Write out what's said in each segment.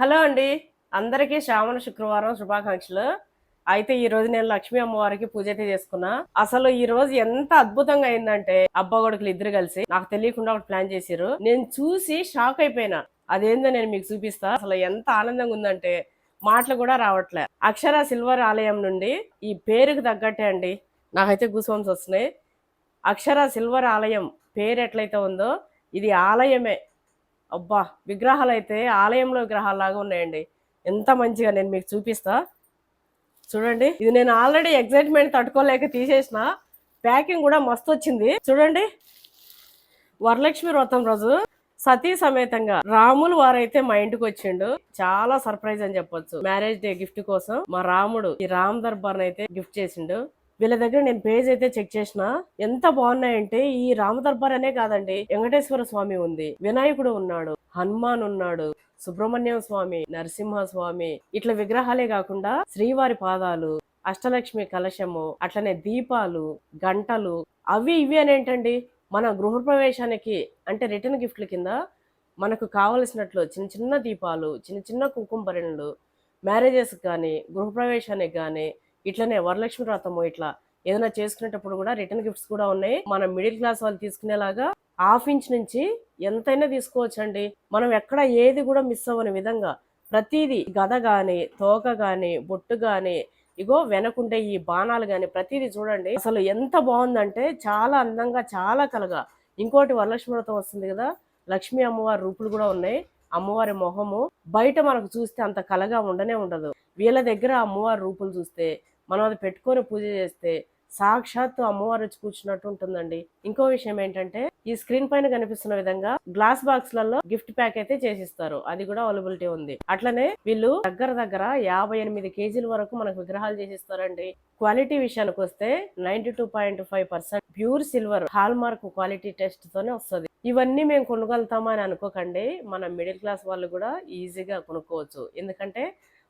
Hello అండి. అందరికీ శ్రావణ శుక్రవారం శుభాకాంక్షలు. అయితే ఈ రోజు నేను లక్ష్మీ అమ్మవారికి పూజ అయితే చేసుకున్నా. అసలు ఈ రోజు ఎంత అద్భుతంగా అయిందంటే అబ్బా కొడుకులు ఇద్దరు కలిసి నాకు తెలియకుండా ఒకటి ప్లాన్ చేశారు. నేను చూసి షాక్ అయిపోయినా. అదేందో నేను మీకు చూపిస్తా. అసలు ఎంత ఆనందంగా ఉందంటే మాటలు కూడా రావట్లే. అక్షర సిల్వర్ ఆలయం నుండి ఈ పేరుకు తగ్గట్టే అండి. నాకైతే గూస్వంస్ వస్తున్నాయి. అక్షర సిల్వర్ ఆలయం పేరు ఎట్లయితే ఉందో ఇది ఆలయమే. అబ్బా విగ్రహాలు అయితే ఆలయంలో విగ్రహాలు లాగా ఉన్నాయండి. ఎంత మంచిగా నేను మీకు చూపిస్తా. చూడండి ఇది నేను ఆల్రెడీ ఎగ్జైట్మెంట్ తట్టుకోలేక తీసేసిన. ప్యాకింగ్ కూడా మస్తు వచ్చింది చూడండి వరలక్ష్మి వ్రతం రోజు. సతీ సమేతంగా రాములు వారైతే మా ఇంటికి వచ్చిండు. చాలా సర్ప్రైజ్ అని చెప్పొచ్చు. మ్యారేజ్ డే గిఫ్ట్ కోసం మా రాముడు ఈ రామ్ దర్బార్ అయితే గిఫ్ట్ చేసిండు. వీళ్ళ దగ్గర నేను పేజ్ అయితే చెక్ చేసిన ఎంత బాగున్నాయంటే ఈ రామ దర్బార్ అనే కాదండి వెంకటేశ్వర స్వామి ఉంది వినాయకుడు ఉన్నాడు హనుమాన్ ఉన్నాడు సుబ్రహ్మణ్యం స్వామి నరసింహ స్వామి ఇట్లా విగ్రహాలే కాకుండా శ్రీవారి పాదాలు అష్టలక్ష్మి కలశము అట్లనే దీపాలు గంటలు అవి ఇవి అని ఏంటండి మన గృహప్రవేశానికి అంటే రిటర్న్ గిఫ్ట్ల కింద మనకు కావలసినట్లు చిన్న చిన్న దీపాలు చిన్న చిన్న కుంకుమ భరణలు మ్యారేజెస్ కానీ గృహప్రవేశానికి కానీ ఇట్లనే వరలక్ష్మి వ్రతము ఇట్లా ఏదైనా చేసుకునేటప్పుడు కూడా రిటర్న్ గిఫ్ట్స్ కూడా ఉన్నాయి. మన మిడిల్ క్లాస్ వాళ్ళు తీసుకునేలాగా హాఫ్ ఇంచ్ నుంచి ఎంతైనా తీసుకోవచ్చండి. మనం ఎక్కడ ఏది కూడా మిస్ అవ్వని విధంగా ప్రతిదీ గద గాని తోక గాని బొట్టు గాని ఇగో వెనకుండే ఈ బాణాలు గాని ప్రతిదీ చూడండి. అసలు ఎంత బాగుందంటే చాలా అందంగా చాలా కలగా. ఇంకోటి వరలక్ష్మి వ్రతం వస్తుంది కదా లక్ష్మీ అమ్మవారి రూపులు కూడా ఉన్నాయి. అమ్మవారి మొహము బయట మనకు చూస్తే అంత కలగా ఉండనే ఉండదు. వీళ్ళ దగ్గర అమ్మవారి రూపులు చూస్తే మనం అది పెట్టుకొని పూజ చేస్తే సాక్షాత్తు అమ్మవారు వచ్చి కూర్చున్నట్టు ఉంటుందండి. ఇంకో విషయం ఏంటంటే ఈ స్క్రీన్ పైన కనిపిస్తున్న విధంగా గ్లాస్ బాక్స్లలో గిఫ్ట్ ప్యాక్ అయితే చేసిస్తారు. అది కూడా అవైలబిలిటీ ఉంది. అట్లనే వీళ్ళు దగ్గర దగ్గర యాభై ఎనిమిది కేజీల వరకు మనకు విగ్రహాలు చేసిస్తారండి. క్వాలిటీ విషయానికి వస్తే ninety two point five percent pure silver hallmark quality test తోనే వస్తుంది. ఇవన్నీ మేము కొనుగలుగుతామా అని అనుకోకండి. మన మిడిల్ క్లాస్ వాళ్ళు కూడా ఈజీగా కొనుక్కోవచ్చు. ఎందుకంటే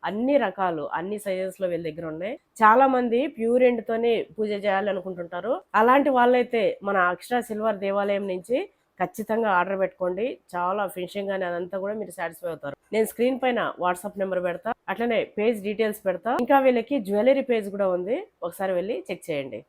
అన్ని రకాలు అన్ని సైజెస్లో వీళ్ళ దగ్గర ఉన్నాయి. చాలా మంది ప్యూర్ ఎండ్ తోనే పూజ చేయాలనుకుంటుంటారు. అలాంటి వాళ్ళైతే మన అక్షర సిల్వర్ దేవాలయం నుంచి ఖచ్చితంగా ఆర్డర్ పెట్టుకోండి. చాలా ఫినిషింగ్ అని అదంతా కూడా మీరు సాటిస్ఫై అవుతారు. నేను స్క్రీన్ పైన వాట్సాప్ నెంబర్ పెడతా అట్లనే పేజ్ డీటెయిల్స్ పెడతా. ఇంకా వీళ్ళకి జ్యువెలరీ పేజ్ కూడా ఉంది. ఒకసారి వెళ్ళి చెక్ చేయండి.